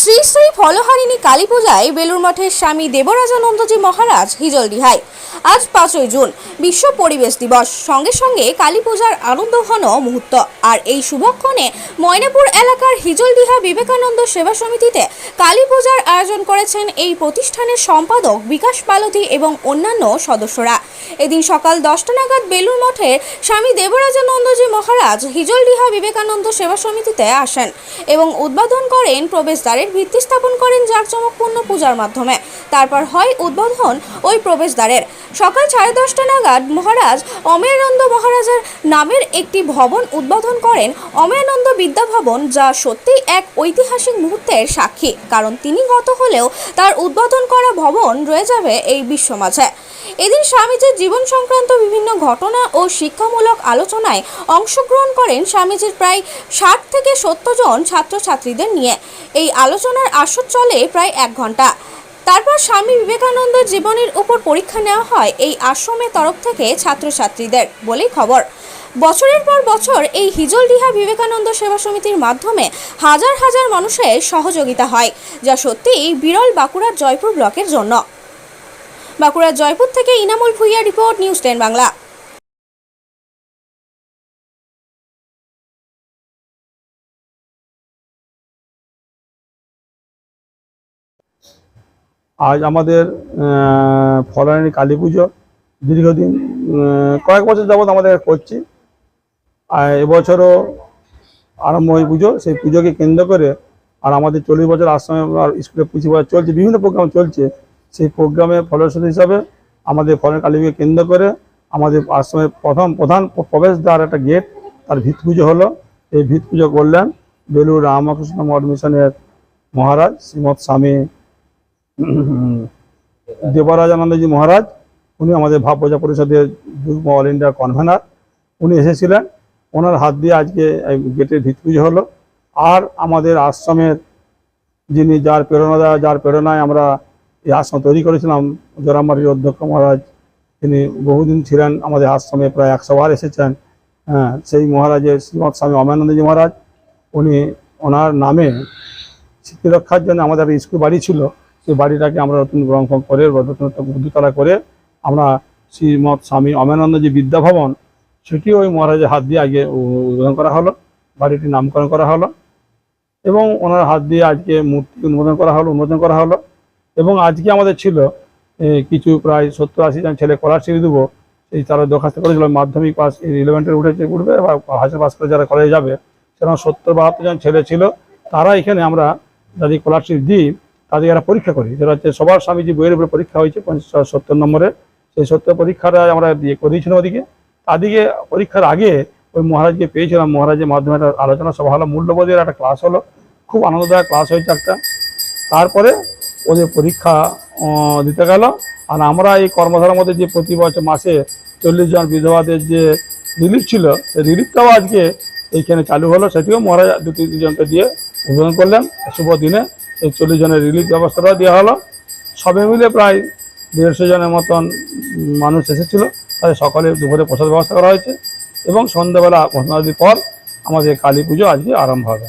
শ্রী শ্রী ফলহারিণী কালী পূজায় বেলুর মঠের স্বামী দেবরাজানন্দজি মহারাজ হিজল ডিহাই আজ পাঁচই জুন, বিশ্ব পরিবেশ দিবস। সঙ্গে সঙ্গে কালী পূজার আনন্দ ঘন মুহূর্ত। আর এই শুভক্ষণে ময়নাপুর এলাকার হিজলডিহা বিবেকানন্দ সেবা সমিতিতে কালী পূজার আয়োজন করেছেন এই প্রতিষ্ঠানের সম্পাদক বিকাশ পালতি এবং অন্যান্য সদস্যরা। এদিন সকাল দশটা নাগাদ বেলুর মঠের স্বামী দেবরাজানন্দজি মহারাজ হিজলডিহা বিবেকানন্দ সেবা সমিতিতে আসেন এবং উদ্বোধন করেন ভিত্তি স্থাপন করেন জাঁকজমকপূর্ণ পূজার মাধ্যমে। তারপর হয় উদ্বোধন ওই প্রবেশদ্বারের। সকাল সাড়ে দশটা নাগাদ মহারাজ অমেয়ানন্দ মহারাজের নামের একটি ভবন উদ্বোধন করেন অমেয়ানন্দ বিদ্যা ভবন, যা সত্যিই এক ঐতিহাসিক মুহূর্তের সাক্ষী, কারণ তিনি গত হলেও তার উদ্বোধন করা ভবন রয়ে যাবে এই বিশ্ব মাঝে। এদিন স্বামীজির জীবন সংক্রান্ত বিভিন্ন ঘটনা ও শিক্ষামূলক আলোচনায় অংশগ্রহণ করেন স্বামীজির প্রায় ষাট থেকে সত্তর জন ছাত্রছাত্রীদের নিয়ে। এই আলোচনার আসর চলে প্রায় এক ঘণ্টা। তারপর স্বামী বিবেকানন্দের জীবনের উপর পরীক্ষা নেওয়া হয় এই আশ্রমের তরফ থেকে ছাত্রছাত্রীদের বলেই খবর। বছরের পর বছর এই হিজলডিহা বিবেকানন্দ সেবা সমিতির মাধ্যমে হাজার হাজার মানুষের সহযোগিতা হয়, যা সত্যিই বিরল বাঁকুড়ার জয়পুর ব্লকের জন্য। বাঁকুড়ার জয়পুর থেকে Inamul Bhuiya report, news ten Bangla. আজ আমাদের ফলানি কালী পুজো দীর্ঘদিন কয়েক বছর যাবৎ আমাদের করছি। আর এবছরও আরম্ভ হয় পুজো, সেই পুজোকে কেন্দ্র করে আর আমাদের চল্লিশ বছর আশ্রমে স্কুলে পুঁজি পড়া চলছে, বিভিন্ন প্রোগ্রাম চলছে। সেই প্রোগ্রামে ফলশ্রুতি হিসাবে আমাদের ফলের কালী পুজোকে কেন্দ্র করে আমাদের আশ্রমের প্রথম, প্রধান প্রবেশদ্বার একটা গেট, তার ভিত পুজো হলো। এই ভিত পুজো করলেন বেলুর রামকৃষ্ণ মঠ মিশনের মহারাজ শ্রীমৎ স্বামী দেবরাজানন্দজি মহারাজ, উনি আমাদের ভাব প্রজা পরিষদের যুগ্ম অল ইন্ডিয়া কনভেনার উনি এসেছিলেন। ওনার হাত দিয়ে আজকে গেটের ভিত পুজো হলো। আর আমাদের আশ্রমের যিনি যার প্রেরণা, যার প্রেরণায় আমরা এই আশ্রম তৈরি করেছিলাম জোরামারির অধ্যক্ষ মহারাজ, তিনি বহুদিন ছিলেন আমাদের আশ্রমে, প্রায় একশো বার এসেছেন। হ্যাঁ সেই মহারাজের শ্রীমৎ স্বামী অমরানন্দজি মহারাজ, উনি ওনার নামে স্মৃতি রক্ষার জন্য আমাদের স্কুল বাড়ি ছিল। সেই বাড়িটাকে আমরা নতুন রং ফং করে দুতলা করে আমরা শ্রীমৎ স্বামী অমেনানন্দ যে বিদ্যা ভবন সেটিও ওই মহারাজের হাত দিয়ে আগে উদ্বোধন করা হলো, বাড়িটির নামকরণ করা হলো এবং ওনার হাত দিয়ে আজকে মূর্তি উন্মোদন করা হলো উন্মোদন করা হলো এবং আজকে আমাদের ছিল কিছু প্রায় সত্তর আশি জন ছেলে স্কলারশিপ দেবো এই তারা দরখাস্ত করেছিল, মাধ্যমিক পাস ইলেভেন্থের উঠেছে, উঠবে বা হাজার পাস করে যারা কলেজে যাবে, সেরকম সত্তর বাহাত্তর জন ছেলে ছিল, তারা এখানে আমরা যাদের স্কলারশিপ দিই তাদের একটা পরীক্ষা করি। যেটা হচ্ছে সবার স্বামীজি বইয়ের উপরে পরীক্ষা হয়েছে সত্তর নম্বরে। সেই সত্তর পরীক্ষাটা আমরা দিয়ে করিয়েছিলাম ওদিকে। তাদিকে পরীক্ষার আগে ওই মহারাজকে পেয়েছিলাম, মহারাজের মাধ্যমে একটা আলোচনা সভা হলো, মূল্যবোধের একটা ক্লাস হলো। খুব আনন্দদায়ক ক্লাস হয়েছে একটা। তারপরে ওদের পরীক্ষা দিতে গেল। আর আমরা এই কর্মধারার মধ্যে যে প্রতি বছর মাসে চল্লিশ জন বিধবাদের যে রিলিফ ছিল, সেই রিলিফটাও আজকে এইখানে চালু হলো। সেটিও মহারাজ দু তিনজনকে দিয়ে উদ্বোধন করলেন। শুভ দিনে এই চল্লিশ জনের রিলিফ ব্যবস্থাটাও দেওয়া হলো। সবে মিলে প্রায় দেড়শো জনের মতন মানুষ এসেছিল। তাদের সকালে দুপুরে প্রসাদ ব্যবস্থা করা হয়েছে এবং সন্ধ্যাবেলা ঘোষণাদির পর আমাদের কালী পুজো আজকে আরম্ভ হবে।